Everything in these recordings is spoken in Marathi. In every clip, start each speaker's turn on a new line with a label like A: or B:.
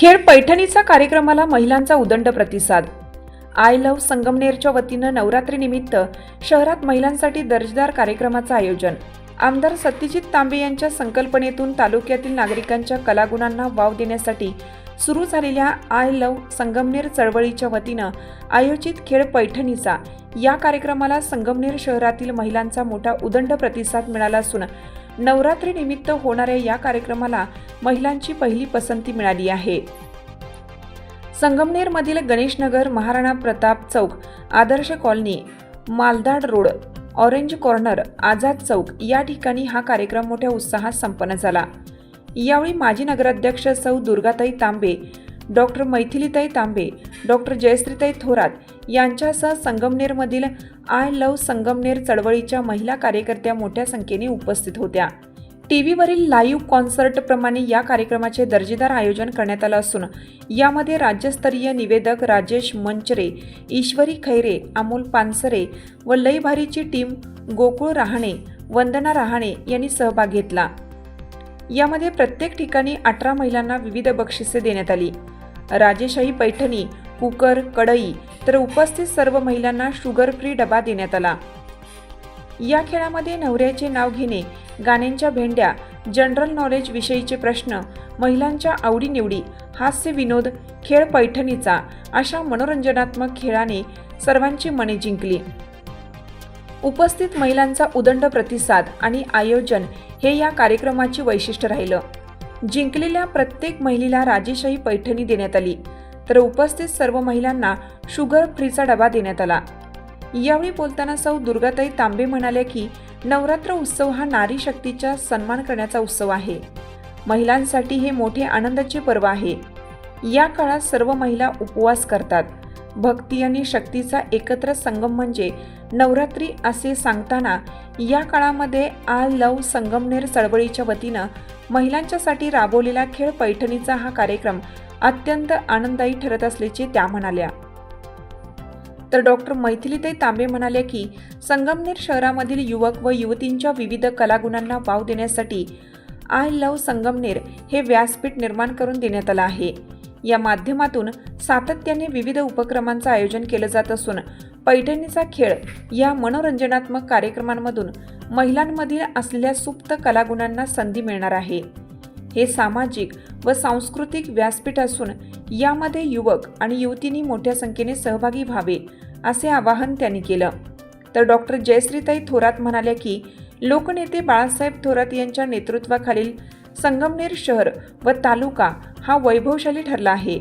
A: खेळ पैठणीचा कार्यक्रमाला महिलांचा उदंड प्रतिसाद. आय लव्ह संगमनेरच्या वतीनं नवरात्रीनिमित्त शहरात महिलांसाठी दर्जेदार कार्यक्रमाचं आयोजन. आमदार सत्यजित तांबे यांच्या संकल्पनेतून तालुक्यातील नागरिकांच्या कलागुणांना वाव देण्यासाठी सुरू झालेल्या आय लव्ह संगमनेर चळवळीच्या वतीनं आयोजित खेळ पैठणीचा या कार्यक्रमाला संगमनेर शहरातील महिलांचा मोठा उदंड प्रतिसाद मिळाला असून नवरात्रीनिमित्त होणाऱ्या या कार्यक्रमाला महिलांची पहिली पसंती मिळाली आहे. संगमनेरमधील गणेशनगर महाराणा प्रताप चौक Adarsh colony Maldad road orange corner Azad चौक या ठिकाणी हा कार्यक्रम मोठ्या उत्साहात संपन्न झाला. यावेळी माजी नगराध्यक्ष सौ दुर्गाताई तांबे डॉक्टर मैथिलीताई तांबे डॉक्टर जयश्रीताई थोरात यांच्यासह संगमनेरमधील आय लव्ह संगमनेर चळवळीच्या महिला कार्यकर्त्या मोठ्या संख्येने उपस्थित होत्या. टी व्हीवरील लाईव्ह कॉन्सर्टप्रमाणे या कार्यक्रमाचे दर्जेदार आयोजन करण्यात आलं असून यामध्ये राज्यस्तरीय निवेदक राजेश मंचरे ईश्वरी खैरे अमोल पानसरे व लईभारीची टीम गोकुळ रहाणे वंदना रहाणे यांनी सहभाग घेतला. यामध्ये प्रत्येक ठिकाणी अठरा महिलांना विविध बक्षिसे देण्यात आली. राजेशाही पैठणी कुकर कढई तर उपस्थित सर्व महिलांना शुगर फ्री डबा देण्यात आला. या खेळामध्ये नवऱ्याचे नाव घेणे गाण्यांच्या भेंड्या जनरल नॉलेज विषयीचे प्रश्न महिलांच्या आवडीनिवडी हास्य विनोद खेळ पैठणीचा अशा मनोरंजनात्मक खेळाने सर्वांची मने जिंकली. उपस्थित महिलांचा उदंड प्रतिसाद आणि आयोजन हे या कार्यक्रमाची वैशिष्ट्य राहिलं. जिंकलेल्या प्रत्येक महिलेला राजेशाही पैठणी देण्यात आली. तर उपस्थित सर्व महिलांना शुगर फ्रीचा डबा देण्यात आला. यावेळी बोलताना सौ दुर्गाताई तांबे म्हणाल्या की नवरात्र उत्सव हा नारी शक्तीचा सन्मान करण्याचा उत्सव आहे. महिलांसाठी हे मोठे आनंदाचे पर्व आहे. या काळात सर्व महिला उपवास करतात. भक्ती आणि शक्तीचा एकत्र संगम म्हणजे नवरात्री असे सांगताना या काळामध्ये आय लव संगमनेर चळवळीच्या वतीनं महिलांच्यासाठी राबवलेला खेळ पैठणीचा हा कार्यक्रम अत्यंत आनंददायी ठरत असल्याचे त्या म्हणाल्या. तर डॉक्टर मैथिलीताई तांबे म्हणाल्या की संगमनेर शहरामधील युवक व युवतींच्या विविध कलागुणांना वाव देण्यासाठी आय लव्ह संगमनेर हे व्यासपीठ निर्माण करून देण्यात आलं आहे. या माध्यमातून सातत्याने विविध उपक्रमांचं आयोजन केलं जात असून पैठणीचा खेळ या मनोरंजनात्मक कार्यक्रमांमधून महिलांमधील असलेल्या सुप्त कलागुणांना संधी मिळणार आहे. हे सामाजिक व सांस्कृतिक व्यासपीठ असून यामध्ये युवक आणि युवतींनी मोठ्या संख्येने सहभागी व्हावे असे आवाहन त्यांनी केलं. तर डॉक्टर जयश्रीताई थोरात म्हणाल्या की लोकनेते बाळासाहेब थोरात यांच्या नेतृत्वाखालील संगमनेर शहर व तालुका हा वैभवशाली ठरला आहे.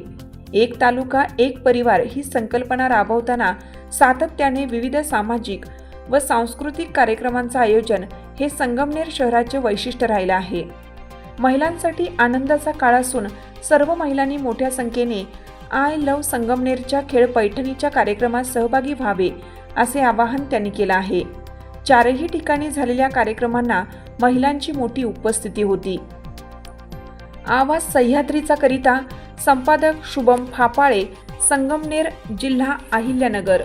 A: एक तालुका एक परिवार ही संकल्पना राबवताना सातत्याने विविध सामाजिक व सांस्कृतिक कार्यक्रमांचं आयोजन हे संगमनेर शहराचे वैशिष्ट्य राहिलं आहे. महिलांसाठी आनंदाचा काळ असून सर्व महिलांनी मोठ्या संख्येने आय लव्ह संगमनेरच्या खेळ पैठणीच्या कार्यक्रमात सहभागी व्हावे असे आवाहन त्यांनी केलं आहे. चारही ठिकाणी झालेल्या कार्यक्रमांना महिलांची मोठी उपस्थिती होती. आवाज सह्याद्रीचा करिता संपादक शुभम फापाळे संगमनेर जिल्हा अहिल्यानगर.